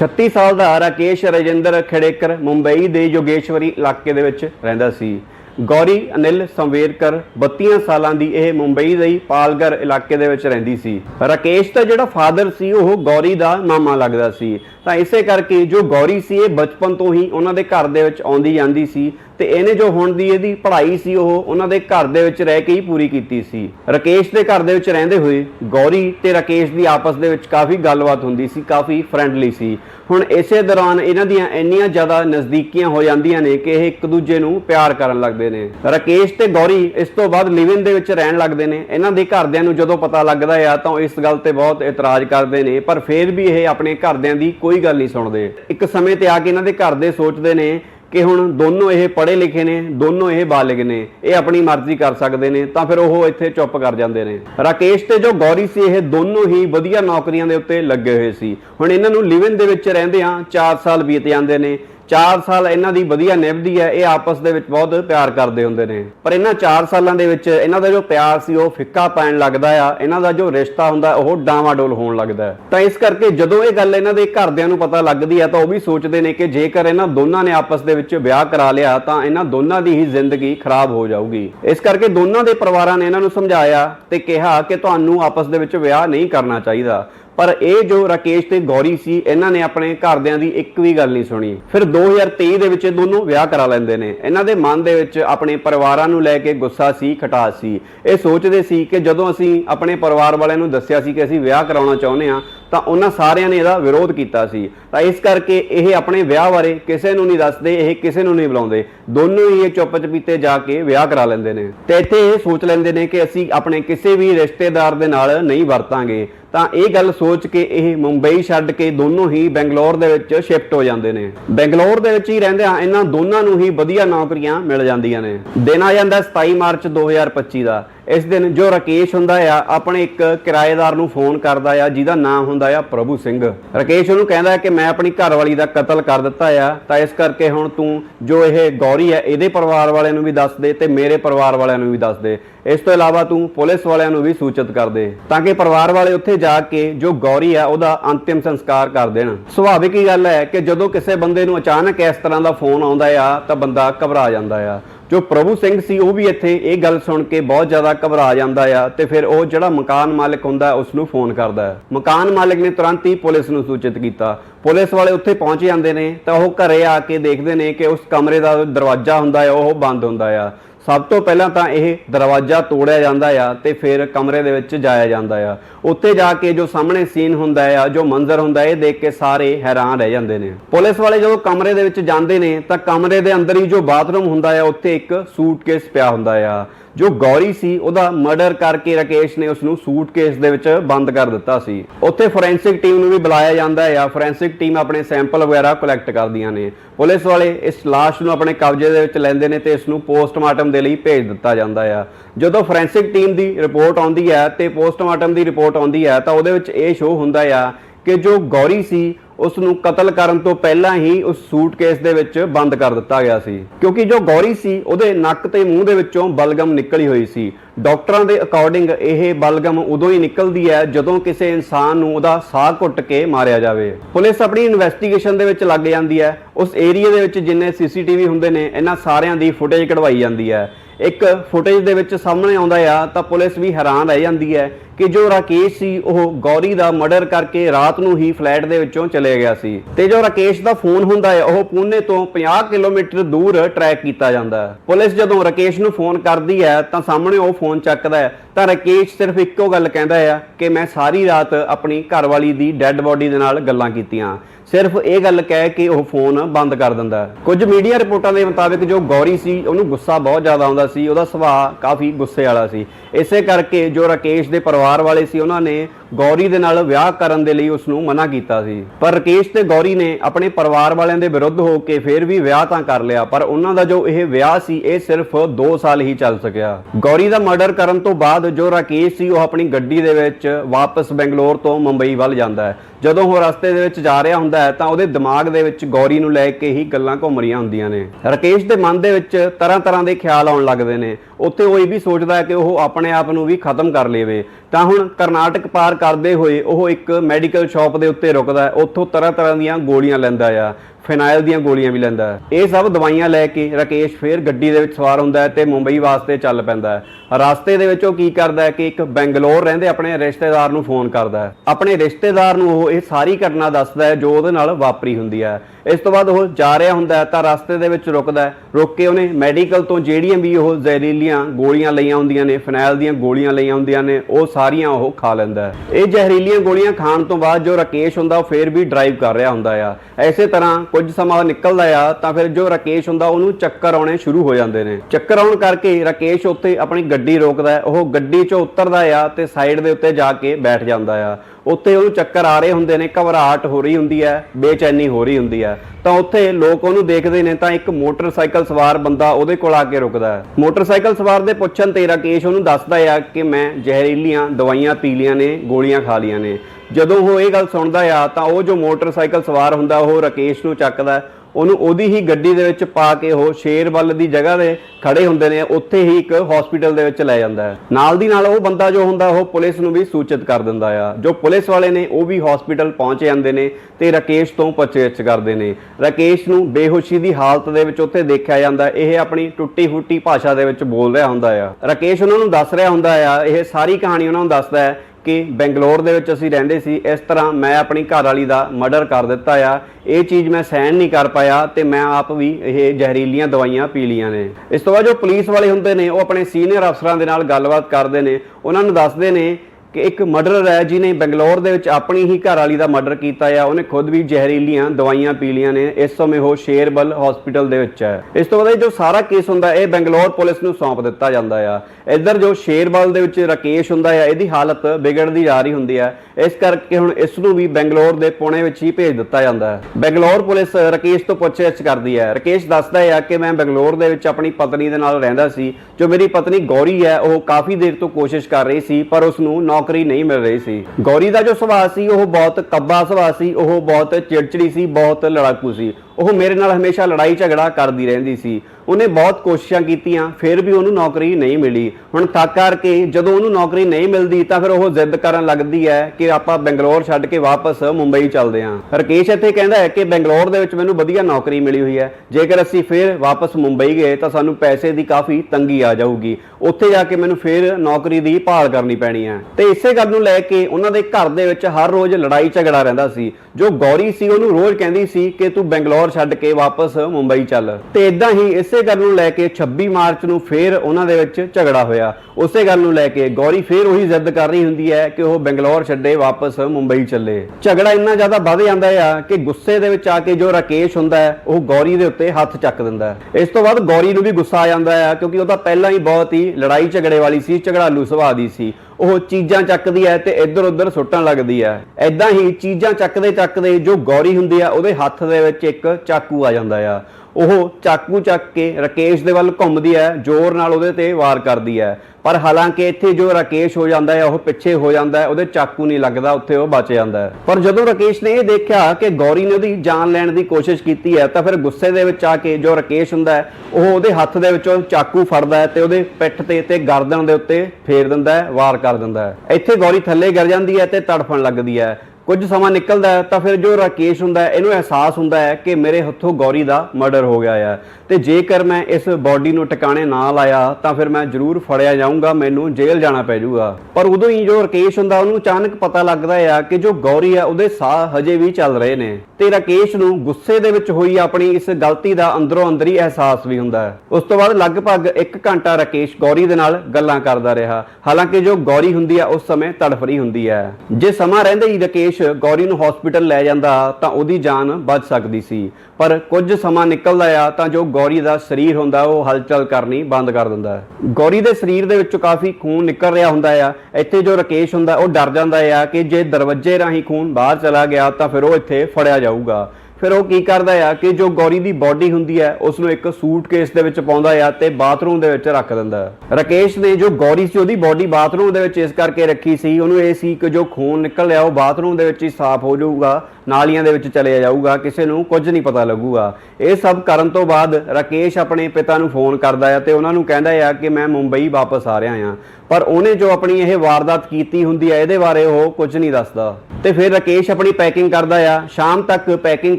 36 ਸਾਲ ਦਾ ਰਾਕੇਸ਼ ਰਜਿੰਦਰ ਖੜੇਕਰ ਮੁੰਬਈ ਦੇ ਯੋਗੇਸ਼ਵਰੀ ਇਲਾਕੇ ਦੇ ਵਿੱਚ ਰਹਿੰਦਾ ਸੀ। ਗੌਰੀ ਅਨਿਲ ਸੰਵੇਰਕਰ 32 ਸਾਲਾਂ ਦੀ ਇਹ ਮੁੰਬਈ ਦੇ ਪਾਲਗਰ ਇਲਾਕੇ ਦੇ ਵਿੱਚ ਰਹਿੰਦੀ ਸੀ। ਰਾਕੇਸ਼ ਦਾ ਜਿਹੜਾ ਫਾਦਰ ਸੀ, ਉਹ ਗੌਰੀ ਦਾ ਮਾਮਾ ਲੱਗਦਾ ਸੀ। ਤਾਂ ਇਸੇ ਕਰਕੇ ਜੋ ਗੌਰੀ ਸੀ, ਇਹ ਬਚਪਨ ਤੋਂ ਹੀ ਉਹਨਾਂ ਦੇ ਘਰ ਦੇ ਵਿੱਚ ਆਉਂਦੀ ਜਾਂਦੀ ਸੀ ਤੇ ਇਹਨੇ ਜੋ ਹੁਣ ਦੀ ਇਹਦੀ ਪੜ੍ਹਾਈ ਸੀ, ਉਹ ਉਹਨਾਂ ਦੇ ਘਰ ਦੇ ਵਿੱਚ ਰਹਿ ਕੇ ਹੀ ਪੂਰੀ ਕੀਤੀ ਸੀ। ਰਾਕੇਸ਼ ਦੇ ਘਰ ਦੇ ਵਿੱਚ ਰਹਿੰਦੇ ਹੋਏ ਗੌਰੀ ਤੇ ਰਾਕੇਸ਼ ਦੀ ਆਪਸ ਦੇ ਵਿੱਚ ਕਾਫੀ ਗੱਲਬਾਤ ਹੁੰਦੀ ਸੀ, ਕਾਫੀ ਫਰੈਂਡਲੀ ਸੀ। ਹੁਣ ਇਸੇ ਦੌਰਾਨ ਇਹਨਾਂ ਦੀਆਂ ਇੰਨੀਆਂ ਜ਼ਿਆਦਾ ਨਜ਼ਦੀਕੀਆਂ ਹੋ ਜਾਂਦੀਆਂ ਨੇ ਕਿ ਇਹ ਇੱਕ ਦੂਜੇ ਨੂੰ ਪਿਆਰ ਕਰਨ ਲੱਗਦੇ ਨੇ। ਰਾਕੇਸ਼ ਤੇ ਗੌਰੀ ਇਸ ਤੋਂ ਬਾਅਦ ਲਿਵਿਨ ਦੇ ਵਿੱਚ ਰਹਿਣ ਲੱਗਦੇ ਨੇ। ਇਹਨਾਂ ਦੇ ਘਰਦਿਆਂ ਨੂੰ ਜਦੋਂ ਪਤਾ ਲੱਗਦਾ ਆ ਤਾਂ ਇਸ ਗੱਲ ਤੇ ਬਹੁਤ ਇਤਰਾਜ਼ ਕਰਦੇ ਨੇ, ਪਰ ਫਿਰ ਵੀ ਇਹ ਆਪਣੇ ਘਰਦਿਆਂ ਦੀ ਕੋਈ ਗੱਲ ਨਹੀਂ ਸੁਣਦੇ। ਇੱਕ ਸਮੇਂ ਤੇ ਆ ਕੇ ਇਹਨਾਂ ਦੇ ਘਰ ਦੇ ਸੋਚਦੇ ਨੇ ਕਿ ਹੁਣ ਦੋਨੋਂ ਇਹ ਪੜ੍ਹੇ ਲਿਖੇ ਨੇ, ਦੋਨੋਂ ਇਹ ਬਾਲਿਗ ਨੇ, ਇਹ ਆਪਣੀ ਮਰਜ਼ੀ ਕਰ ਸਕਦੇ ਨੇ, ਤਾਂ ਫਿਰ ਉਹ ਇੱਥੇ ਚੁੱਪ ਕਰ ਜਾਂਦੇ ਨੇ। ਰਾਕੇਸ਼ ਤੇ ਜੋ ਗੌਰੀ ਸੀ, ਇਹ ਦੋਨੋਂ ਹੀ ਵਧੀਆ ਨੌਕਰੀਆਂ ਦੇ ਉੱਤੇ ਲੱਗੇ ਹੋਏ ਸੀ। ਹੁਣ ਇਹਨਾਂ ਨੂੰ ਲਿਵਨ ਦੇ ਵਿੱਚ ਰਹਿੰਦੇ ਆ 4 ਸਾਲ ਬੀਤ ਜਾਂਦੇ ਨੇ। 4 ਸਾਲ ਇਹਨਾਂ ਦੀ ਵਧੀਆ ਨਿਭਦੀ ਹੈ, ਇਹ ਆਪਸ ਦੇ ਵਿੱਚ ਬਹੁਤ ਪਿਆਰ ਕਰਦੇ ਹੁੰਦੇ ਨੇ। ਪਰ ਇਹਨਾਂ 4 ਸਾਲਾਂ ਦੇ ਵਿੱਚ ਇਹਨਾਂ ਦਾ ਜੋ ਪਿਆਰ ਸੀ, ਉਹ ਫਿੱਕਾ ਪੈਣ ਲੱਗਦਾ ਆ। ਇਹਨਾਂ ਦਾ ਜੋ ਰਿਸ਼ਤਾ ਹੁੰਦਾ, ਉਹ ਡਾਵਾਡੋਲ ਹੋਣ ਲੱਗਦਾ ਤਾਂ ਇਸ ਕਰਕੇ ਜਦੋਂ ਇਹ ਗੱਲ ਇਹਨਾਂ ਦੇ ਘਰਦਿਆਂ ਨੂੰ ਪਤਾ ਲੱਗਦੀ ਹੈ, ਤਾਂ ਉਹ ਵੀ ਸੋਚਦੇ ਨੇ ਕਿ ਜੇਕਰ ਇਹਨਾਂ ਦੋਨਾਂ ਨੇ ਆਪਸ ਦੇ ਵਿੱਚ ਵਿਆਹ ਕਰਾ ਲਿਆ, ਤਾਂ ਇਹਨਾਂ ਦੋਨਾਂ ਦੀ ਹੀ ਜ਼ਿੰਦਗੀ ਖਰਾਬ ਹੋ ਜਾਊਗੀ। ਇਸ ਕਰਕੇ ਦੋਨਾਂ ਦੇ ਪਰਿਵਾਰਾਂ ਨੇ ਇਹਨਾਂ ਨੂੰ ਸਮਝਾਇਆ ਤੇ ਕਿਹਾ ਕਿ ਤੁਹਾਨੂੰ ਆਪਸ ਦੇ ਵਿੱਚ ਵਿਆਹ ਨਹੀਂ ਕਰਨਾ ਚਾਹੀਦਾ। ਪਰ ਇਹ ਜੋ ਰਾਕੇਸ਼ ਤੇ ਗੌਰੀ ਸੀ, ਇਹਨਾਂ ਨੇ ਆਪਣੇ ਘਰਦਿਆਂ ਦੀ ਇੱਕ ਵੀ ਗੱਲ ਨਹੀਂ ਸੁਣੀ। ਫਿਰ 2023 ਦੇ ਵਿੱਚ ਇਹ ਦੋਨੋਂ ਵਿਆਹ ਕਰਾ ਲੈਂਦੇ ਨੇ। ਇਹਨਾਂ ਦੇ ਮਨ ਦੇ ਵਿੱਚ ਆਪਣੇ ਪਰਿਵਾਰਾਂ ਨੂੰ ਲੈ ਕੇ ਗੁੱਸਾ ਸੀ, ਖਟਾਸ ਸੀ। ਇਹ ਸੋਚਦੇ ਸੀ ਕਿ ਜਦੋਂ ਅਸੀਂ ਆਪਣੇ ਪਰਿਵਾਰ ਵਾਲਿਆਂ ਨੂੰ ਦੱਸਿਆ ਸੀ ਕਿ ਅਸੀਂ ਵਿਆਹ ਕਰਾਉਣਾ ਚਾਹੁੰਦੇ ਹਾਂ ਤਾਂ ਉਹਨਾਂ ਸਾਰਿਆਂ ਨੇ ਇਹਦਾ ਵਿਰੋਧ ਕੀਤਾ ਸੀ। ਤਾਂ ਇਸ ਕਰਕੇ ਇਹ ਆਪਣੇ ਵਿਆਹ ਬਾਰੇ ਕਿਸੇ ਨੂੰ ਨਹੀਂ ਦੱਸਦੇ, ਇਹ ਕਿਸੇ ਨੂੰ ਨਹੀਂ ਬੁਲਾਉਂਦੇ। ਦੋਨੋਂ ਹੀ ਇਹ ਚੁੱਪ ਚਪੀਤੇ ਜਾ ਕੇ ਵਿਆਹ ਕਰਾ ਲੈਂਦੇ ਨੇ। ਤੇ ਇੱਥੇ ਇਹ ਸੋਚ ਲੈਂਦੇ ਨੇ ਕਿ ਅਸੀਂ ਆਪਣੇ ਕਿਸੇ ਵੀ ਰਿਸ਼ਤੇਦਾਰ ਦੇ ਨਾਲ ਨਹੀਂ ਵਰਤਾਂਗੇ। ਤਾਂ ਇਹ ਗੱਲ ਸੋਚ ਕੇ ਇਹ ਮੁੰਬਈ ਛੱਡ ਕੇ ਦੋਨੋਂ ਹੀ ਬੈਂਗਲੌਰ ਦੇ ਵਿੱਚ ਸ਼ਿਫਟ ਹੋ ਜਾਂਦੇ ਨੇ। ਬੈਂਗਲੌਰ ਦੇ ਵਿੱਚ ਹੀ ਰਹਿੰਦੇ ਆ ਇਹਨਾਂ ਦੋਨਾਂ ਨੂੰ ਹੀ ਵਧੀਆ ਨੌਕਰੀਆਂ ਮਿਲ ਜਾਂਦੀਆਂ ਨੇ। ਦਿਨ ਆ ਜਾਂਦਾ 27 ਮਾਰਚ 2025 ਦਾ। ਇਸ ਦਿਨ ਜੋ ਰਾਕੇਸ਼ ਹੁੰਦਾ ਆ, ਆਪਣੇ ਇੱਕ ਕਿਰਾਏਦਾਰ ਨੂੰ ਫੋਨ ਕਰਦਾ ਆ, ਜਿਹਦਾ ਨਾਮ ਹੁੰਦਾ ਆ ਪ੍ਰਭੂ ਸਿੰਘ। ਰਾਕੇਸ਼ ਉਹਨੂੰ ਕਹਿੰਦਾ ਕਿ ਮੈਂ ਆਪਣੀ ਘਰਵਾਲੀ ਦਾ ਕਤਲ ਕਰ ਦਿੱਤਾ ਆ, ਤਾਂ ਇਸ ਕਰਕੇ ਹੁਣ ਤੂੰ ਜੋ ਇਹ ਗੌਰੀ ਹੈ ਇਹਦੇ ਪਰਿਵਾਰ ਵਾਲਿਆਂ ਨੂੰ ਵੀ ਦੱਸ ਦੇ ਤੇ ਮੇਰੇ ਪਰਿਵਾਰ ਵਾਲਿਆਂ ਨੂੰ ਵੀ ਦੱਸ ਦੇ। ਇਸ ਤੋਂ ਇਲਾਵਾ ਤੂੰ ਪੁਲਿਸ ਵਾਲਿਆਂ ਨੂੰ ਵੀ ਸੂਚਿਤ ਕਰ ਦੇ, ਤਾਂ ਕਿ ਪਰਿਵਾਰ ਵਾਲੇ ਉੱਥੇ ਜਾ ਕੇ ਜੋ ਗੌਰੀ ਆ, ਉਹਦਾ ਅੰਤਿਮ ਸੰਸਕਾਰ ਕਰ ਦੇਣ। ਸੁਭਾਵਿਕ ਹੀ ਗੱਲ ਹੈ ਕਿ ਜਦੋਂ ਕਿਸੇ ਬੰਦੇ ਨੂੰ ਅਚਾਨਕ ਇਸ ਤਰ੍ਹਾਂ ਦਾ ਫੋਨ ਆਉਂਦਾ ਆ, ਤਾਂ ਬੰਦਾ ਘਬਰਾ ਜਾਂਦਾ ਆ। ਜੋ ਪ੍ਰਭੂ ਸਿੰਘ ਸੀ, ਉਹ ਵੀ ਇੱਥੇ ਇਹ ਗੱਲ ਸੁਣ ਕੇ ਬਹੁਤ ਜ਼ਿਆਦਾ ਘਬਰਾ ਜਾਂਦਾ ਆ ਤੇ ਫਿਰ ਉਹ ਜਿਹੜਾ ਮਕਾਨ ਮਾਲਕ ਹੁੰਦਾ ਉਸ ਨੂੰ ਫੋਨ ਕਰਦਾ ਹੈ। ਮਕਾਨ ਮਾਲਕ ਨੇ ਤੁਰੰਤ ਹੀ ਪੁਲਿਸ ਨੂੰ ਸੂਚਿਤ ਕੀਤਾ। ਪੁਲਿਸ ਵਾਲੇ ਉੱਥੇ ਪਹੁੰਚ ਜਾਂਦੇ ਨੇ ਤਾਂ ਉਹ ਘਰੇ ਆ ਕੇ ਦੇਖਦੇ ਨੇ ਕਿ ਉਸ ਕਮਰੇ ਦਾ ਦਰਵਾਜ਼ਾ ਹੁੰਦਾ ਹੈ ਉਹ ਬੰਦ ਹੁੰਦਾ ਆ। ਸਭ ਤੋਂ ਪਹਿਲਾਂ ਤਾਂ ਇਹ ਦਰਵਾਜ਼ਾ ਤੋੜਿਆ ਜਾਂਦਾ ਆ ਤੇ ਫਿਰ ਕਮਰੇ ਦੇ ਵਿੱਚ ਜਾਇਆ ਜਾਂਦਾ ਆ। ਉੱਥੇ ਜਾ ਕੇ ਜੋ ਸਾਹਮਣੇ ਸੀਨ ਹੁੰਦਾ ਆ, ਜੋ ਮੰਜ਼ਰ ਹੁੰਦਾ, ਇਹ ਦੇਖ ਕੇ ਸਾਰੇ ਹੈਰਾਨ ਰਹਿ ਜਾਂਦੇ ਨੇ। ਪੁਲਿਸ ਵਾਲੇ ਜਦੋਂ ਕਮਰੇ ਦੇ ਵਿੱਚ ਜਾਂਦੇ ਨੇ ਤਾਂ ਕਮਰੇ ਦੇ ਅੰਦਰ ਹੀ ਜੋ ਬਾਥਰੂਮ ਹੁੰਦਾ ਆ, ਉੱਥੇ ਇੱਕ ਸੂਟਕੇਸ ਪਿਆ ਹੁੰਦਾ ਆ। ਜੋ ਗੌਰੀ ਸੀ, ਉਹਦਾ ਮਰਡਰ ਕਰਕੇ ਰਾਕੇਸ਼ ਨੇ ਉਸ ਨੂੰ ਸੂਟਕੇਸ ਦੇ ਵਿੱਚ ਬੰਦ ਕਰ ਦਿੱਤਾ ਸੀ। ਉੱਥੇ ਫੋਰੈਂਸਿਕ ਟੀਮ ਨੂੰ ਵੀ ਬੁਲਾਇਆ ਜਾਂਦਾ ਹੈ ਆ ਫੋਰੈਂਸਿਕ ਟੀਮ ਆਪਣੇ ਸੈਂਪਲ ਵਗੈਰਾ ਕਲੈਕਟ ਕਰਦੀਆਂ ਨੇ। ਪੁਲਿਸ ਵਾਲੇ ਇਸ ਲਾਸ਼ ਨੂੰ ਆਪਣੇ ਕਬਜ਼ੇ ਦੇ ਵਿੱਚ ਲੈਂਦੇ ਨੇ ਤੇ ਇਸ ਨੂੰ ਪੋਸਟਮਾਰਟਮ ਦੇ ਲਈ ਭੇਜ ਦਿੱਤਾ ਜਾਂਦਾ ਆ। ਜਦੋਂ ਫੋਰੈਂਸਿਕ ਟੀਮ ਦੀ ਰਿਪੋਰਟ ਆਉਂਦੀ ਹੈ ਤੇ ਪੋਸਟਮਾਰਟਮ ਦੀ ਰਿਪੋਰਟ ਆਉਂਦੀ ਹੈ ਤਾਂ ਉਹਦੇ ਵਿੱਚ ਇਹ ਸ਼ੋਅ ਹੁੰਦਾ ਆ ਕਿ ਜੋ ਗੌਰੀ ਸੀ ਉਸ ਨੂੰ ਕਤਲ ਕਰਨ ਤੋਂ ਪਹਿਲਾਂ ਹੀ ਉਸ ਸੂਟਕੇਸ ਦੇ ਵਿੱਚ ਬੰਦ ਕਰ ਦਿੱਤਾ ਗਿਆ ਸੀ। ਕਿਉਂਕਿ ਜੋ ਗੌਰੀ ਸੀ, ਉਹਦੇ ਨੱਕ ਤੇ ਮੂੰਹ ਦੇ ਵਿੱਚੋਂ ਬਲਗਮ ਨਿਕਲੀ ਹੋਈ ਸੀ। ਡਾਕਟਰਾਂ ਦੇ ਅਕੋਰਡਿੰਗ ਇਹ ਬਲਗਮ ਉਦੋਂ ਹੀ ਨਿਕਲਦੀ ਹੈ ਜਦੋਂ ਕਿਸੇ ਇਨਸਾਨ ਨੂੰ ਉਹਦਾ ਸਾਹ ਘੁੱਟ ਕੇ ਮਾਰਿਆ ਜਾਵੇ। ਪੁਲਿਸ ਆਪਣੀ ਇਨਵੈਸਟੀਗੇਸ਼ਨ ਦੇ ਵਿੱਚ ਲੱਗ ਜਾਂਦੀ ਹੈ। ਉਸ ਏਰੀਆ ਦੇ ਵਿੱਚ ਜਿੰਨੇ ਸੀਸੀਟੀਵੀ ਹੁੰਦੇ ਨੇ, ਇਹਨਾਂ ਸਾਰਿਆਂ ਦੀ ਫੁਟੇਜ ਕਢਵਾਈ ਜਾਂਦੀ ਹੈ। ਇੱਕ ਫੁਟੇਜ ਦੇ ਵਿੱਚ ਸਾਹਮਣੇ ਆਉਂਦਾ ਆ, ਤਾਂ ਪੁਲਿਸ ਵੀ ਹੈਰਾਨ ਰਹਿ ਜਾਂਦੀ ਹੈ ਕਿ ਜੋ ਰਾਕੇਸ਼ ਸੀ, ਉਹ ਗੌਰੀ ਦਾ ਮਰਡਰ ਕਰਕੇ ਰਾਤ ਨੂੰ ਹੀ ਫਲੈਟ ਦੇ ਵਿੱਚੋਂ ਚਲੇ ਗਿਆ ਸੀ। ਤੇ ਜੋ ਰਾਕੇਸ਼ ਦਾ ਫੋਨ ਹੁੰਦਾ ਹੈ, ਉਹ ਪੂਨੇ ਤੋਂ 50 ਕਿਲੋਮੀਟਰ ਦੂਰ ਟਰੈਕ ਕੀਤਾ ਜਾਂਦਾ ਹੈ। ਪੁਲਿਸ ਜਦੋਂ ਰਾਕੇਸ਼ ਨੂੰ ਫੋਨ ਕਰਦੀ ਹੈ, ਤਾਂ ਸਾਹਮਣੇ ਉਹ ਫੋਨ ਚੱਕਦਾ ਹੈ। ਤਾਂ ਰਾਕੇਸ਼ ਸਿਰਫ ਇੱਕੋ ਗੱਲ ਕਹਿੰਦਾ ਹੈ ਕਿ ਮੈਂ ਸਾਰੀ ਰਾਤ ਆਪਣੀ ਘਰਵਾਲੀ ਦੀ ਡੈੱਡ ਬੋਡੀ ਦੇ ਨਾਲ ਗੱਲਾਂ ਕੀਤੀਆਂ। ਸਿਰਫ ਇਹ ਗੱਲ ਕਹਿ ਕੇ ਉਹ ਫੋਨ ਬੰਦ ਕਰ ਦਿੰਦਾ। ਕੁਝ ਮੀਡੀਆ ਰਿਪੋਰਟਾਂ ਦੇ ਮੁਤਾਬਿਕ ਜੋ ਗੌਰੀ ਸੀ, ਉਹਨੂੰ ਗੁੱਸਾ ਬਹੁਤ ਜ਼ਿਆਦਾ ਆਉਂਦਾ ਸੀ, ਉਹਦਾ ਸੁਭਾਅ ਕਾਫੀ ਗੁੱਸੇ ਵਾਲਾ ਸੀ। ਇਸੇ ਕਰਕੇ ਜੋ ਰਾਕੇਸ਼ ਦੇ ਪਰਿਵਾਰ ਵਾਲੇ ਸੀ, ਉਹਨਾਂ ਨੇ ਗੌਰੀ ਦੇ ਨਾਲ ਵਿਆਹ ਕਰਨ ਦੇ ਲਈ ਉਸ ਨੂੰ ਮਨਾ ਕੀਤਾ ਸੀ। ਪਰ ਰਾਕੇਸ਼ ਤੇ ਗੌਰੀ ਨੇ ਆਪਣੇ ਪਰਿਵਾਰ ਵਾਲਿਆਂ ਦੇ ਵਿਰੁੱਧ ਹੋ ਕੇ ਫਿਰ ਵੀ ਵਿਆਹ ਤਾਂ ਕਰ ਲਿਆ, ਪਰ ਉਹਨਾਂ ਦਾ ਜੋ ਇਹ ਵਿਆਹ ਸੀ, ਇਹ ਸਿਰਫ 2 ਸਾਲ ਹੀ ਚੱਲ ਸਕਿਆ। ਗੌਰੀ ਦਾ ਮਰਡਰ ਕਰਨ ਤੋਂ ਬਾਅਦ ਜੋ ਰਾਕੇਸ਼ ਸੀ, ਉਹ ਆਪਣੀ ਗੱਡੀ ਦੇ ਵਿੱਚ ਵਾਪਸ ਬੈਂਗਲੌਰ ਤੋਂ ਮੁੰਬਈ ਵੱਲ ਜਾਂਦਾ ਹੈ। ਜਦੋਂ ਉਹ ਰਸਤੇ ਦੇ ਵਿੱਚ ਜਾ ਰਿਹਾ ਹੁੰਦਾ ਹੈ ਤਾਂ ਉਹਦੇ ਦਿਮਾਗ ਦੇ ਵਿੱਚ ਗੌਰੀ ਨੂੰ ਲੈ ਕੇ ਹੀ ਗੱਲਾਂ ਘੁੰਮ ਰਹੀਆਂ ਹੁੰਦੀਆਂ ਨੇ। ਰਕੇਸ਼ ਦੇ ਮਨ ਦੇ ਵਿੱਚ ਤਰ੍ਹਾਂ ਤਰ੍ਹਾਂ ਦੇ ਖਿਆਲ ਆਉਣ ਲੱਗਦੇ ਨੇ। ਉੱਥੇ ਉਹ ਇਹ ਵੀ ਸੋਚਦਾ ਕਿ ਉਹ ਆਪਣੇ ਆਪ ਨੂੰ ਵੀ ਖਤਮ ਕਰ ਲੇਵੇ। ਤਾਂ ਹੁਣ ਕਰਨਾਟਕ ਪਾਰ ਕਰਦੇ ਹੋਏ ਉਹ ਇੱਕ ਮੈਡੀਕਲ ਸ਼ਾਪ ਦੇ ਉੱਤੇ ਰੁਕਦਾ ਉੱਥੋਂ ਤਰ੍ਹਾਂ ਤਰ੍ਹਾਂ ਦੀਆਂ ਗੋਲੀਆਂ ਲੈਂਦਾ ਆ ਫਿਨਾਈਲ ਦੀਆਂ ਗੋਲੀਆਂ ਵੀ ਲੈਂਦਾ ਇਹ ਸਭ ਦਵਾਈਆਂ ਲੈ ਕੇ ਰਕੇਸ਼ ਫੇਰ ਗੱਡੀ ਦੇ ਵਿੱਚ ਸਵਾਰ ਹੁੰਦਾ ਹੈ ਤੇ ਮੁੰਬਈ ਵਾਸਤੇ ਚੱਲ ਪੈਂਦਾ ਹੈ। ਰਸਤੇ ਦੇ ਵਿੱਚ ਉਹ ਕੀ ਕਰਦਾ ਹੈ ਕਿ ਇੱਕ ਬੈਂਗਲੌਰ ਰਹਿੰਦੇ ਆਪਣੇ ਰਿਸ਼ਤੇਦਾਰ ਨੂੰ ਫੋਨ ਕਰਦਾ ਹੈ। ਆਪਣੇ ਰਿਸ਼ਤੇਦਾਰ ਨੂੰ ਉਹ ਇਹ ਸਾਰੀ ਘਟਨਾ ਦੱਸਦਾ ਹੈ ਜੋ ਉਹਦੇ ਨਾਲ ਵਾਪਰੀ ਹੁੰਦੀ ਹੈ। ਇਸ ਤੋਂ ਬਾਅਦ ਉਹ ਜਾ ਰਿਹਾ ਹੁੰਦਾ ਤਾਂ ਰਸਤੇ ਦੇ ਵਿੱਚ ਰੁਕਦਾ ਹੈ। ਰੁਕ ਕੇ ਉਹਨੇ ਮੈਡੀਕਲ ਤੋਂ ਜਿਹੜੀਆਂ ਵੀ ਉਹ ਜ਼ਹਿਰੀਲੀਆਂ ਗੋਲੀਆਂ ਲਈਆਂ ਹੁੰਦੀਆਂ ਨੇ, ਫਨੈਲ ਦੀਆਂ ਗੋਲੀਆਂ ਲਈਆਂ ਹੁੰਦੀਆਂ ਨੇ, ਉਹ ਸਾਰੀਆਂ ਉਹ ਖਾ ਲੈਂਦਾ ਹੈ। ਇਹ ਜ਼ਹਿਰੀਲੀਆਂ ਗੋਲੀਆਂ ਖਾਣ ਤੋਂ ਬਾਅਦ ਜੋ ਰਕੇਸ਼ ਹੁੰਦਾ, ਉਹ ਫੇਰ ਵੀ ਡਰਾਈਵ ਕਰ ਰਿਹਾ ਹੁੰਦਾ ਆ। ਐਸੇ ਤਰ੍ਹਾਂ ਕੁਝ ਸਮਾਂ ਨਿਕਲਦਾ ਆ, ਤਾਂ ਫਿਰ ਜੋ ਰਕੇਸ਼ ਹੁੰਦਾ, ਉਹਨੂੰ ਚੱਕਰ ਆਉਣੇ ਸ਼ੁਰੂ ਹੋ ਜਾਂਦੇ ਨੇ। ਚੱਕਰ ਆਉਣ ਕਰਕੇ ਰਕੇਸ਼ ਉੱਥੇ ਆਪਣੀ ਗੱਡੀ ਰੋਕਦਾ ਹੈ। ਉਹ ਗੱਡੀ 'ਚੋਂ ਉਤਰਦਾ ਆ ਤੇ ਸਾਈਡ ਦੇ ਉੱਤੇ ਜਾ ਕੇ ਬੈਠ ਜਾਂਦਾ ਆ। ਉੱਥੇ ਉਹਨੂੰ ਚੱਕਰ ਆ ਰਹੇ ਹੁੰਦੇ ਨੇ, ਘਬਰਾਹਟ ਹੋ ਰਹੀ ਹੁੰਦੀ ਹੈ, ਬੇਚੈਨੀ ਹੋ ਰਹੀ ਹੁੰਦੀ ਹੈ। ਤਾਂ ਉੱਥੇ ਲੋਕ ਉਹਨੂੰ ਦੇਖਦੇ ਨੇ, ਤਾਂ ਇੱਕ ਮੋਟਰਸਾਈਕਲ ਸਵਾਰ ਬੰਦਾ ਉਹਦੇ ਕੋਲ ਆ ਕੇ ਰੁਕਦਾ ਹੈ। ਮੋਟਰਸਾਈਕਲ ਸਵਾਰ ਦੇ ਪੁੱਛਣ ਤੇ ਰਾਕੇਸ਼ ਉਹਨੂੰ ਦੱਸਦਾ ਆ ਕਿ ਮੈਂ ਜ਼ਹਿਰੀਲੀਆਂ ਦਵਾਈਆਂ ਪੀ ਲੀਆਂ ਨੇ, ਗੋਲੀਆਂ ਖਾ ਲੀਆਂ ਨੇ। ਜਦੋਂ ਉਹ ਇਹ ਗੱਲ ਸੁਣਦਾ ਆ ਤਾਂ ਉਹ ਜੋ ਮੋਟਰਸਾਈਕਲ ਸਵਾਰ ਹੁੰਦਾ, ਉਹ ਰਾਕੇਸ਼ ਨੂੰ ਚੱਕਦਾ। ਉਹਨੂੰ ਉਹਦੀ ਹੀ ਗੱਡੀ ਦੇ ਵਿੱਚ ਪਾ ਕੇ ਉਹ ਸ਼ੇਰ ਵੱਲ ਦੀ ਜਗ੍ਹਾ ਦੇ ਖੜੇ ਹੁੰਦੇ ਨੇ, ਉੱਥੇ ਹੀ ਇੱਕ ਹਸਪੀਟਲ ਦੇ ਵਿੱਚ ਲੈ ਜਾਂਦਾ ਹੈ। ਨਾਲ ਦੀ ਨਾਲ ਉਹ ਬੰਦਾ ਜੋ ਹੁੰਦਾ, ਉਹ ਪੁਲਿਸ ਨੂੰ ਵੀ ਸੂਚਿਤ ਕਰ ਦਿੰਦਾ ਆ। ਜੋ ਪੁਲਿਸ ਵਾਲੇ ਨੇ, ਉਹ ਵੀ ਹਸਪੀਟਲ ਪਹੁੰਚ ਜਾਂਦੇ ਨੇ ਤੇ ਰਾਕੇਸ਼ ਤੋਂ ਪੁੱਛਗਿੱਛ ਕਰਦੇ ਨੇ। ਰਾਕੇਸ਼ ਨੂੰ ਬੇਹੋਸ਼ੀ ਦੀ ਹਾਲਤ ਦੇ ਵਿੱਚ ਉੱਥੇ ਦੇਖਿਆ ਜਾਂਦਾ। ਇਹ ਆਪਣੀ ਟੁੱਟੀ ਫੁੱਟੀ ਭਾਸ਼ਾ ਦੇ ਵਿੱਚ ਬੋਲ ਰਿਹਾ ਹੁੰਦਾ ਆ। ਰਾਕੇਸ਼ ਉਹਨਾਂ ਨੂੰ ਦੱਸ ਰਿਹਾ ਹੁੰਦਾ ਆ, ਇਹ ਸਾਰੀ ਕਹਾਣੀ ਉਹਨਾਂ ਨੂੰ ਦੱਸਦਾ ਹੈ ਕਿ ਬੈਂਗਲੌਰ ਦੇ ਵਿੱਚ ਅਸੀਂ ਰਹਿੰਦੇ ਸੀ, ਇਸ ਤਰ੍ਹਾਂ ਮੈਂ ਆਪਣੀ ਘਰ ਵਾਲੀ ਦਾ ਮਰਡਰ ਕਰ ਦਿੱਤਾ ਆ। ਇਹ ਚੀਜ਼ ਮੈਂ ਸਹਿਣ ਨਹੀਂ ਕਰ ਪਾਇਆ ਤੇ ਮੈਂ ਆਪ ਵੀ ਇਹ ਜ਼ਹਿਰੀਲੀਆਂ ਦਵਾਈਆਂ ਪੀ ਲੀਆਂ ਨੇ। ਇਸ ਤੋਂ ਬਾਅਦ ਜੋ ਪੁਲਿਸ ਵਾਲੇ ਹੁੰਦੇ ਨੇ, ਉਹ ਆਪਣੇ ਸੀਨੀਅਰ ਅਫਸਰਾਂ ਦੇ ਨਾਲ ਗੱਲਬਾਤ ਕਰਦੇ ਨੇ। ਉਹਨਾਂ ਨੂੰ ਦੱਸਦੇ ਨੇ ਕਿ ਇੱਕ ਮਰਡਰ ਹੈ ਜਿਹਨੇ ਬੰਗਲੌਰ ਦੇ ਵਿੱਚ ਆਪਣੀ ਹੀ ਘਰ ਵਾਲੀ ਦਾ ਮਰਡਰ ਕੀਤਾ ਆ। ਉਹਨੇ ਖੁਦ ਵੀ ਜ਼ਹਿਰੀਲੀਆਂ ਦਵਾਈਆਂ ਪੀ ਲੀਆਂ ਨੇ। ਇਸ ਸਮੇਂ ਉਹ ਸ਼ੇਰਬਲ ਹਸਪੀਟਲ ਦੇ ਵਿੱਚ ਹੈ। ਇਸ ਤੋਂ ਬਾਅਦ ਇਹ ਜੋ ਸਾਰਾ ਕੇਸ ਹੁੰਦਾ, ਇਹ ਬੰਗਲੌਰ ਪੁਲਿਸ ਨੂੰ ਸੌਂਪ ਦਿੱਤਾ ਜਾਂਦਾ ਆ। ਇੱਧਰ ਜੋ ਸ਼ੇਰਬਲ ਦੇ ਵਿੱਚ ਰਕੇਸ਼ ਹੁੰਦਾ ਆ, ਇਹਦੀ ਹਾਲਤ ਵਿਗੜਦੀ ਜਾ ਰਹੀ ਹੁੰਦੀ ਹੈ ਇਸ ਕਰਕੇ ਹੁਣ ਇਸ ਨੂੰ ਵੀ ਬੰਗਲੌਰ ਦੇ ਪੁਣੇ ਵਿੱਚ ਹੀ ਭੇਜ ਦਿੱਤਾ ਜਾਂਦਾ ਹੈ। ਬੰਗਲੌਰ ਪੁਲਿਸ ਰਕੇਸ਼ ਤੋਂ ਪੁੱਛਗਿੱਛ ਕਰਦੀ ਹੈ। ਰਕੇਸ਼ ਦੱਸਦਾ ਹੈ ਕਿ ਮੈਂ ਬੰਗਲੌਰ ਦੇ ਵਿੱਚ ਆਪਣੀ ਪਤਨੀ ਦੇ ਨਾਲ ਰਹਿੰਦਾ ਸੀ। ਜੋ ਮੇਰੀ ਪਤਨੀ ਗੌਰੀ ਹੈ, ਉਹ ਕਾਫੀ ਦੇਰ ਤੋਂ ਕੋਸ਼ਿਸ਼ ਕਰ ਰਹੀ ਸੀ, ਪਰ ਉਸ ਨੂੰ ਨੌਕਰੀ ਨਹੀਂ ਮਿਲ ਰਹੀ ਸੀ। ਗੌਰੀ ਦਾ ਜੋ ਸੁਭਾਅ ਸੀ, ਉਹ ਬਹੁਤ ਕੱਬਾ ਸੁਭਾਅ ਸੀ, ਉਹ ਬਹੁਤ ਚਿੜਚਿੜੀ ਸੀ, ਬਹੁਤ ਲੜਾਕੂ ਸੀ। ਉਹ ਮੇਰੇ ਨਾਲ ਹਮੇਸ਼ਾ ਲੜਾਈ ਝਗੜਾ ਕਰਦੀ ਰਹਿੰਦੀ ਸੀ। ਉਹਨੇ ਬਹੁਤ ਕੋਸ਼ਿਸ਼ਾਂ ਕੀਤੀਆਂ, ਫਿਰ ਵੀ ਉਹਨੂੰ ਨੌਕਰੀ ਨਹੀਂ ਮਿਲੀ। ਹੁਣ ਥੱਕ ਕਰਕੇ ਜਦੋਂ ਉਹਨੂੰ ਨੌਕਰੀ ਨਹੀਂ ਮਿਲਦੀ, ਤਾਂ ਫਿਰ ਉਹ ਜ਼ਿੱਦ ਕਰਨ ਲੱਗਦੀ ਹੈ ਕਿ ਆਪਾਂ ਬੰਗਲੌਰ ਛੱਡ ਕੇ ਵਾਪਸ ਮੁੰਬਈ ਚੱਲਦੇ ਹਾਂ। ਰਕੇਸ਼ ਇੱਥੇ ਕਹਿੰਦਾ ਹੈ ਕਿ ਬੰਗਲੌਰ ਦੇ ਵਿੱਚ ਮੈਨੂੰ ਵਧੀਆ ਨੌਕਰੀ ਮਿਲੀ ਹੋਈ ਹੈ। ਜੇਕਰ ਅਸੀਂ ਫਿਰ ਵਾਪਸ ਮੁੰਬਈ ਗਏ, ਤਾਂ ਸਾਨੂੰ ਪੈਸੇ ਦੀ ਕਾਫੀ ਤੰਗੀ ਆ ਜਾਊਗੀ। ਉੱਥੇ ਜਾ ਕੇ ਮੈਨੂੰ ਫਿਰ ਨੌਕਰੀ ਦੀ ਭਾਲ ਕਰਨੀ ਪੈਣੀ ਹੈ। ਤੇ ਇਸੇ ਗੱਲ ਨੂੰ ਲੈ ਕੇ ਉਹਨਾਂ ਦੇ ਘਰ ਦੇ ਵਿੱਚ ਹਰ ਰੋਜ਼ ਲੜਾਈ ਝਗੜਾ ਰਹਿੰਦਾ ਸੀ। ਜੋ ਗੌਰੀ ਸੀ, ਉਹਨੂੰ ਰੋਜ਼ ਕਹਿੰਦੀ ਸੀ ਕਿ ਤੂੰ ਬੰਗਲੌਰ ਛੱਡ ਕੇ ਵਾਪਸ ਮੁੰਬਈ ਚੱਲ। ਤੇ ਇਦਾਂ ਹੀ ਇਸੇ ਗੱਲ ਨੂੰ ਲੈ ਕੇ 26 ਮਾਰਚ ਨੂੰ ਫੇਰ ਉਹਨਾਂ ਦੇ ਵਿੱਚ ਝਗੜਾ ਹੋਇਆ। ਉਸੇ ਗੱਲ ਨੂੰ ਲੈ ਕੇ ਗੌਰੀ ਫੇਰ ਉਹੀ ਜ਼ਿੱਦ ਕਰ ਰਹੀ ਹੁੰਦੀ ਹੈ ਕਿ ਉਹ ਬੰਗਲੌਰ ਛੱਡੇ ਵਾਪਸ ਮੁੰਬਈ ਚੱਲੇ। ਝਗੜਾ ਇੰਨਾ ਜ਼ਿਆਦਾ ਵੱਧ ਜਾਂਦਾ ਆ ਕਿ ਗੁੱਸੇ ਦੇ ਵਿੱਚ ਆ ਕੇ ਜੋ ਰਾਕੇਸ਼ ਹੁੰਦਾ ਹੈ, ਉਹ ਗੌਰੀ ਦੇ ਉੱਤੇ ਹੱਥ ਚੱਕ ਦਿੰਦਾ ਹੈ। ਇਸ ਤੋਂ ਬਾਅਦ ਗੌਰੀ ਨੂੰ ਵੀ ਗੁੱਸਾ ਆ ਜਾਂਦਾ ਆ ਕਿਉਂਕਿ ਉਹ ਤਾਂ ਪਹਿਲਾਂ ਹੀ ਬਹੁਤ ਹੀ ਲੜਾਈ ਝਗੜੇ ਵਾਲੀ ਸੀ, ਝਗੜਾਲੂ ਸੁਭਾਅ ਦੀ ਸੀ। ਉਹ ਚੀਜ਼ਾਂ ਚੱਕਦੀ ਹੈ ਤੇ ਇੱਧਰ ਉੱਧਰ ਸੁੱਟਣ ਲੱਗਦੀ ਹੈ। ਐਦਾਂ ਹੀ ਚੀਜ਼ਾਂ ਚੱਕਦੇ ਚੱਕਦੇ ਜੋ ਗੌਰੀ ਹੁੰਦੀ ਆ, ਉਹਦੇ ਹੱਥ ਦੇ ਵਿੱਚ ਇੱਕ ਚਾਕੂ ਆ ਜਾਂਦਾ ਆ। ਉਹ ਚਾਕੂ ਚੱਕ ਕੇ ਰਕੇਸ਼ ਦੇ ਵੱਲ ਘੁੰਮਦੀ ਹੈ, ਜ਼ੋਰ ਨਾਲ ਉਹਦੇ ਤੇ ਵਾਰ ਕਰਦੀ ਹੈ। ਪਰ ਹਾਲਾਂਕਿ ਇੱਥੇ ਜੋ ਰਕੇਸ਼ ਹੋ ਜਾਂਦਾ ਹੈ, ਉਹ ਪਿੱਛੇ ਹੋ ਜਾਂਦਾ ਹੈ, ਉਹਦੇ ਚਾਕੂ ਨਹੀਂ ਲੱਗਦਾ, ਉੱਥੇ ਉਹ ਬਚ ਜਾਂਦਾ ਹੈ। ਪਰ ਜਦੋਂ ਰਕੇਸ਼ ਨੇ ਇਹ ਦੇਖਿਆ ਕਿ ਗੌਰੀ ਨੇ ਉਹਦੀ ਜਾਨ ਲੈਣ ਦੀ ਕੋਸ਼ਿਸ਼ ਕੀਤੀ ਹੈ, ਤਾਂ ਫਿਰ ਗੁੱਸੇ ਦੇ ਵਿੱਚ ਆ ਕੇ ਜੋ ਰਕੇਸ਼ ਹੁੰਦਾ ਹੈ, ਉਹ ਉਹਦੇ ਹੱਥ ਦੇ ਵਿੱਚੋਂ ਚਾਕੂ ਫੜਦਾ ਹੈ ਤੇ ਉਹਦੇ ਪਿੱਠ ਤੇ ਤੇ ਗਰਦਨ ਦੇ ਉੱਤੇ ਫੇਰ ਦਿੰਦਾ ਹੈ, ਵਾਰ ਕਰ ਦਿੰਦਾ ਹੈ। ਇੱਥੇ ਗੌਰੀ ਥੱਲੇ ਗਿਰ ਜਾਂਦੀ ਹੈ ਤੇ ਤੜਫਣ ਲੱਗਦੀ ਹੈ। ਕੁਝ ਸਮਾਂ ਨਿਕਲਦਾ ਹੈ ਤਾਂ ਫਿਰ ਜੋ ਰਾਕੇਸ਼ ਹੁੰਦਾ ਹੈ, ਇਹਨੂੰ ਅਹਿਸਾਸ ਹੁੰਦਾ ਹੈ ਕਿ ਮੇਰੇ ਹੱਥੋਂ ਗੌਰੀ ਦਾ ਮਰਡਰ ਹੋ ਗਿਆ ਹੈ ਤੇ ਜੇਕਰ ਮੈਂ ਇਸ ਬਾਡੀ ਨੂੰ ਟਿਕਾਣੇ ਨਾ ਲਾਇਆ, ਤਾਂ ਫਿਰ ਮੈਂ ਜ਼ਰੂਰ ਫੜਿਆ ਜਾਊਂਗਾ, ਮੈਨੂੰ ਜੇਲ੍ਹ ਜਾਣਾ ਪੈ ਜਾਊਗਾ। ਪਰ ਉਦੋਂ ਹੀ ਜੋ ਰਾਕੇਸ਼ ਹੁੰਦਾ, ਉਹਨੂੰ ਅਚਾਨਕ ਪਤਾ ਲੱਗਦਾ ਹੈ ਕਿ ਜੋ ਗੌਰੀ ਹੈ ਉਹਦੇ ਸਾਹ ਹਜੇ ਵੀ ਚੱਲ ਰਹੇ ਨੇ। ਤੇ ਰਾਕੇਸ਼ ਨੂੰ ਗੁੱਸੇ ਦੇ ਵਿੱਚ ਹੋਈ ਆਪਣੀ ਇਸ ਗਲਤੀ ਦਾ ਅੰਦਰੋਂ ਅੰਦਰ ਹੀ ਅਹਿਸਾਸ ਵੀ ਹੁੰਦਾ ਹੈ। ਉਸ ਤੋਂ ਬਾਅਦ ਲਗਭਗ 1 ਘੰਟਾ ਰਾਕੇਸ਼ ਗੌਰੀ ਦੇ ਨਾਲ ਗੱਲਾਂ ਕਰਦਾ ਰਿਹਾ। ਹਾਲਾਂਕਿ ਜੋ ਗੌਰੀ ਹੁੰਦੀ ਹੈ ਉਸ ਸਮੇਂ ਤੜਫ ਰਹੀ ਹੁੰਦੀ ਹੈ। ਜੇ ਸਮਾਂ ਰਹਿੰਦੇ ਹੀ ਰਾਕੇਸ਼ ਗੌਰੀ ਨੂੰ ਹਸਪੀਟਲ ਲੈ ਜਾਂਦਾ ਤਾਂ ਉਹਦੀ ਜਾਨ ਬਚ ਸਕਦੀ ਸੀ। ਪਰ ਕੁਝ ਸਮਾਂ ਨਿਕਲਦਾ ਆ ਤਾਂ ਜੋ ਗੌਰੀ ਦਾ ਸਰੀਰ ਹੁੰਦਾ, ਉਹ ਹਲਚਲ ਕਰਨੀ ਬੰਦ ਕਰ ਦਿੰਦਾ ਹੈ। ਗੌਰੀ ਦੇ ਸਰੀਰ ਦੇ ਵਿੱਚੋਂ ਕਾਫੀ ਖੂਨ ਨਿਕਲ ਰਿਹਾ ਹੁੰਦਾ ਆ। ਇੱਥੇ ਜੋ ਰਾਕੇਸ਼ ਹੁੰਦਾ, ਉਹ ਡਰ ਜਾਂਦਾ ਆ ਕਿ ਜੇ ਦਰਵਾਜ਼ੇ ਰਾਹੀਂ ਖੂਨ ਬਾਹਰ ਚਲਾ ਗਿਆ ਤਾਂ ਫਿਰ ਉਹ ਇੱਥੇ ਫੜਿਆ ਜਾਊਗਾ। ਫਿਰ ਉਹ ਕੀ ਕਰਦਾ ਆ ਕਿ ਜੋ ਗੌਰੀ ਦੀ ਬਾਡੀ ਹੁੰਦੀ ਹੈ ਉਸ ਨੂੰ ਇੱਕ ਸੂਟਕੇਸ ਦੇ ਵਿੱਚ ਪਾਉਂਦਾ ਆ ਤੇ ਬਾਥਰੂਮ ਦੇ ਵਿੱਚ ਰੱਖ ਦਿੰਦਾ ਹੈ। ਰਾਕੇਸ਼ ਨੇ ਜੋ ਗੌਰੀ ਸੀ, ਉਹਦੀ ਬਾਡੀ ਬਾਥਰੂਮ ਦੇ ਵਿੱਚ ਇਸ ਕਰਕੇ ਰੱਖੀ ਸੀ, ਉਹਨੂੰ ਇਹ ਸੀ ਕਿ ਜੋ ਖੂਨ ਨਿਕਲ ਰਿਹਾ ਉਹ ਬਾਥਰੂਮ ਦੇ ਵਿੱਚ ਹੀ ਸਾਫ਼ ਹੋ ਜਾਊਗਾ, ਨਾਲੀਆਂ ਦੇ ਵਿੱਚ ਚਲੇ ਜਾਊਗਾ, ਕਿਸੇ ਨੂੰ ਕੁਝ ਨਹੀਂ ਪਤਾ ਲੱਗੂਗਾ ਇਹ ਸਭ ਕਰਨ ਤੋਂ ਬਾਅਦ ਰਾਕੇਸ਼ ਆਪਣੇ ਪਿਤਾ ਨੂੰ ਫੋਨ ਕਰਦਾ ਆ ਤੇ ਉਹਨਾਂ ਨੂੰ ਕਹਿੰਦਾ ਆ ਕਿ ਮੈਂ ਮੁੰਬਈ ਵਾਪਸ ਆ ਰਿਹਾ ਆ ਪਰ ਉਹਨੇ ਜੋ ਆਪਣੀ ਇਹ ਵਾਰਦਾਤ ਕੀਤੀ ਹੁੰਦੀ ਹੈ ਇਹਦੇ ਬਾਰੇ ਉਹ ਕੁਝ ਨਹੀਂ ਦੱਸਦਾ। ਤੇ ਫਿਰ ਰਾਕੇਸ਼ ਆਪਣੀ ਪੈਕਿੰਗ ਕਰਦਾ ਆ। ਸ਼ਾਮ ਤੱਕ ਪੈਕਿੰਗ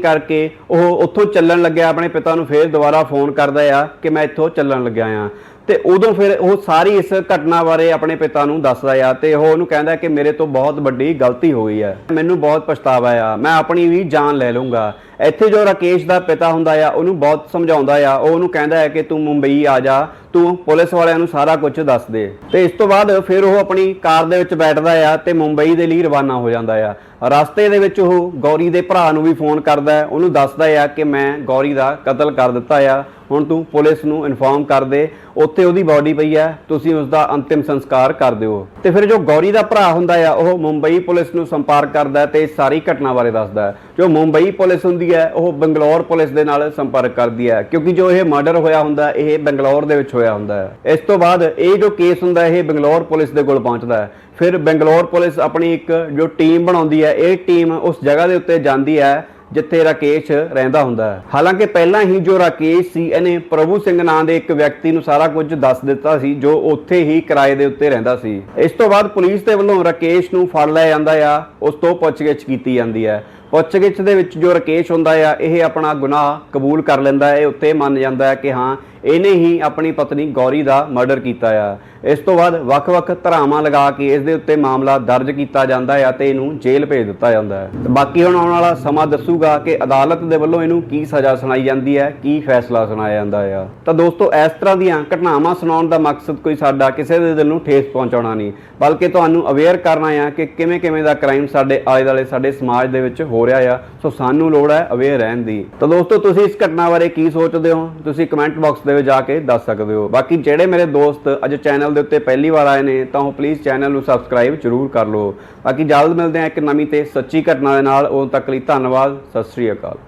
ਕਰਕੇ ਉਹ ਉੱਥੋਂ ਚੱਲਣ ਲੱਗਿਆ, ਆਪਣੇ ਪਿਤਾ ਨੂੰ ਫਿਰ ਦੁਬਾਰਾ ਫੋਨ ਕਰਦਾ ਆ ਕਿ ਮੈਂ ਇੱਥੋਂ ਚੱਲਣ ਲੱਗਿਆ ਆ। ਤੇ ਉਦੋਂ ਫਿਰ ਉਹ ਸਾਰੀ ਇਸ ਘਟਨਾ ਬਾਰੇ ਆਪਣੇ ਪਿਤਾ ਨੂੰ ਦੱਸਦਾ ਆ ਤੇ ਉਹ ਉਹਨੂੰ ਕਹਿੰਦਾ ਕਿ ਮੇਰੇ ਤੋਂ ਬਹੁਤ ਵੱਡੀ ਗਲਤੀ ਹੋ ਗਈ ਹੈ ਮੈਨੂੰ ਬਹੁਤ ਪਛਤਾਵਾ ਆ। ਮੈਂ ਆਪਣੀ ਵੀ ਜਾਨ ਲੈ ਲਵਾਂਗਾ ਇੱਥੇ ਜੋ ਰਾਕੇਸ਼ ਦਾ ਪਿਤਾ ਹੁੰਦਾ ਆ, ਉਹਨੂੰ ਬਹੁਤ ਸਮਝਾਉਂਦਾ ਆ। ਉਹ ਉਹਨੂੰ ਕਹਿੰਦਾ ਹੈ ਕਿ ਤੂੰ ਮੁੰਬਈ ਆ ਜਾ। ਤੂੰ ਪੁਲਿਸ ਵਾਲਿਆਂ ਨੂੰ ਸਾਰਾ ਕੁਝ ਦੱਸ ਦੇ। ਤੇ ਇਸ ਤੋਂ ਬਾਅਦ ਫਿਰ ਉਹ ਆਪਣੀ ਕਾਰ ਦੇ ਵਿੱਚ ਬੈਠਦਾ ਆ ਤੇ ਮੁੰਬਈ ਦੇ ਲਈ ਰਵਾਨਾ ਹੋ ਜਾਂਦਾ ਆ। ਰਸਤੇ ਦੇ ਵਿੱਚ ਉਹ ਗੌਰੀ ਦੇ ਭਰਾ ਨੂੰ ਵੀ ਫੋਨ ਕਰਦਾ, ਉਹਨੂੰ ਦੱਸਦਾ ਆ ਕਿ ਮੈਂ ਗੌਰੀ ਦਾ ਕਤਲ ਕਰ ਦਿੱਤਾ ਆ। ਹੁਣ ਤੂੰ ਪੁਲਿਸ ਨੂੰ ਇਨਫੋਰਮ ਕਰ ਦੇ ਉੱਥੇ ਉਹਦੀ ਬਾਡੀ ਪਈ ਹੈ ਤੁਸੀਂ ਉਸ ਦਾ ਅੰਤਿਮ ਸੰਸਕਾਰ ਕਰ ਦਿਓ। ਤੇ ਫਿਰ ਜੋ ਗੌਰੀ ਦਾ ਭਰਾ ਹੁੰਦਾ ਆ ਉਹ ਮੁੰਬਈ ਪੁਲਿਸ ਨੂੰ ਸੰਪਰਕ ਕਰਦਾ ਹੈ ਤੇ ਸਾਰੀ ਘਟਨਾ ਬਾਰੇ ਦੱਸਦਾ ਜੋ ਮੁੰਬਈ ਪੁਲਿਸ ਹੁੰਦੀ ਹੈ ਉਹ ਬੰਗਲੌਰ ਪੁਲਿਸ ਦੇ ਨਾਲ ਸੰਪਰਕ ਕਰਦੀ ਹੈ ਕਿਉਂਕਿ ਜੋ ਇਹ ਮਰਡਰ ਹੋਇਆ ਹੁੰਦਾ ਇਹ ਬੰਗਲੌਰ ਦੇ ਵਿੱਚ ਹੋਇਆ ਹੁੰਦਾ ਹੈ। ਇਸ ਤੋਂ ਬਾਅਦ ਇਹ ਜੋ ਕੇਸ ਹੁੰਦਾ ਹੈ, ਇਹ ਬੰਗਲੌਰ ਪੁਲਿਸ ਦੇ ਕੋਲ ਪਹੁੰਚਦਾ ਹੈ। ਫਿਰ ਬੰਗਲੌਰ ਪੁਲਿਸ ਆਪਣੀ ਇੱਕ ਜੋ ਟੀਮ ਬਣਾਉਂਦੀ ਹੈ ਇਹ ਟੀਮ ਉਸ ਜਗ੍ਹਾ ਦੇ ਉੱਤੇ ਜਾਂਦੀ ਹੈ ਜਿੱਥੇ ਰਾਕੇਸ਼ ਰਹਿੰਦਾ ਹੁੰਦਾ ਹੈ। ਹਾਲਾਂਕਿ ਪਹਿਲਾਂ ਹੀ ਜੋ ਰਾਕੇਸ਼ ਸੀ, ਇਹਨੇ ਪ੍ਰਭੂ ਸਿੰਘ ਨਾਂ ਦੇ ਇੱਕ ਵਿਅਕਤੀ ਨੂੰ ਸਾਰਾ ਕੁਝ ਦੱਸ ਦਿੱਤਾ ਸੀ, ਜੋ ਉੱਥੇ ਹੀ ਕਿਰਾਏ ਦੇ ਉੱਤੇ ਰਹਿੰਦਾ ਸੀ। ਇਸ ਤੋਂ ਬਾਅਦ ਪੁਲਿਸ ਦੇ ਵੱਲੋਂ ਰਾਕੇਸ਼ ਨੂੰ ਫੜ ਲਿਆ ਜਾਂਦਾ ਆ, ਉਸ ਤੋਂ ਪੁੱਛਗਿੱਛ ਕੀਤੀ ਜਾਂਦੀ ਹੈ। ਪੁੱਛਗਿੱਛ ਦੇ ਵਿੱਚ ਜੋ ਰਾਕੇਸ਼ ਹੁੰਦਾ ਆ, ਇਹ ਆਪਣਾ ਗੁਨਾਹ ਕਬੂਲ ਕਰ ਲੈਂਦਾ ਹੈ। ਇਹ ਉੱਤੇ ਮੰਨ ਜਾਂਦਾ ਹੈ ਕਿ ਹਾਂ, ਇਹਨੇ ਹੀ ਆਪਣੀ ਪਤਨੀ ਗੌਰੀ ਦਾ ਮਰਡਰ ਕੀਤਾ ਆ। ਇਸ ਤੋਂ ਬਾਅਦ ਵੱਖ-ਵੱਖ ਧਰਾਵਾਂ ਲਗਾ ਕੇ ਇਸ ਦੇ ਉੱਤੇ ਮਾਮਲਾ ਦਰਜ ਕੀਤਾ ਜਾਂਦਾ ਹੈ ਤੇ ਇਹਨੂੰ ਜੇਲ੍ਹ ਭੇਜ ਦਿੱਤਾ ਜਾਂਦਾ ਹੈ। ਬਾਕੀ ਹੁਣ ਆਉਣ ਵਾਲਾ ਸਮਾਂ ਦੱਸੂਗਾ ਕਿ ਅਦਾਲਤ ਦੇ ਵੱਲੋਂ ਇਹਨੂੰ ਕੀ ਸਜ਼ਾ ਸੁਣਾਈ ਜਾਂਦੀ ਹੈ, ਕੀ ਫੈਸਲਾ ਸੁਣਾਇਆ ਜਾਂਦਾ ਆ। ਤਾਂ ਦੋਸਤੋ, ਇਸ ਤਰ੍ਹਾਂ ਦੀਆਂ ਘਟਨਾਵਾਂ ਸੁਣਾਉਣ ਦਾ ਮਕਸਦ ਕੋਈ ਸਾਡਾ ਕਿਸੇ ਦੇ ਦਿਲ ਨੂੰ ਠੇਸ ਪਹੁੰਚਾਉਣਾ ਨਹੀਂ, ਬਲਕਿ ਤੁਹਾਨੂੰ ਅਵੇਅਰ ਕਰਨਾ ਆ ਕਿ ਕਿਵੇਂ ਕਿਵੇਂ ਦਾ ਕ੍ਰਾਈਮ ਸਾਡੇ ਆਲੇ ਦੁਆਲੇ ਸਾਡੇ ਸਮਾਜ ਦੇ ਵਿੱਚ ਹੋ ਹੋ ਰਿਹਾ ਆ, ਸੋ ਸਾਨੂੰ ਲੋੜ ਹੈ ਅਵੇਅਰ ਰਹਿਣ ਦੀ। ਤਾਂ ਦੋਸਤੋ, ਤੁਸੀਂ ਇਸ ਘਟਨਾ ਬਾਰੇ ਕੀ ਸੋਚਦੇ ਹੋ? ਤੁਸੀਂ ਕਮੈਂਟ ਬਾਕਸ ਦੇ ਵਿੱਚ ਜਾ ਕੇ ਦੱਸ ਸਕਦੇ ਹੋ। ਬਾਕੀ ਜਿਹੜੇ ਮੇਰੇ ਦੋਸਤ ਅੱਜ ਚੈਨਲ ਦੇ ਉੱਤੇ ਪਹਿਲੀ ਵਾਰ ਆਏ ਨੇ, ਤਾਂ ਉਹ ਪਲੀਜ਼ ਚੈਨਲ ਨੂੰ ਸਬਸਕ੍ਰਾਈਬ ਜ਼ਰੂਰ ਕਰ ਲਓ। ਬਾਕੀ ਜਲਦ ਮਿਲਦੇ ਹਾਂ ਇੱਕ ਨਵੀਂ ਤੇ ਸੱਚੀ ਘਟਨਾ ਦੇ ਨਾਲ। ਉਦੋਂ ਤੱਕ ਲਈ ਧੰਨਵਾਦ, ਸਤਿ ਸ੍ਰੀ ਅਕਾਲ।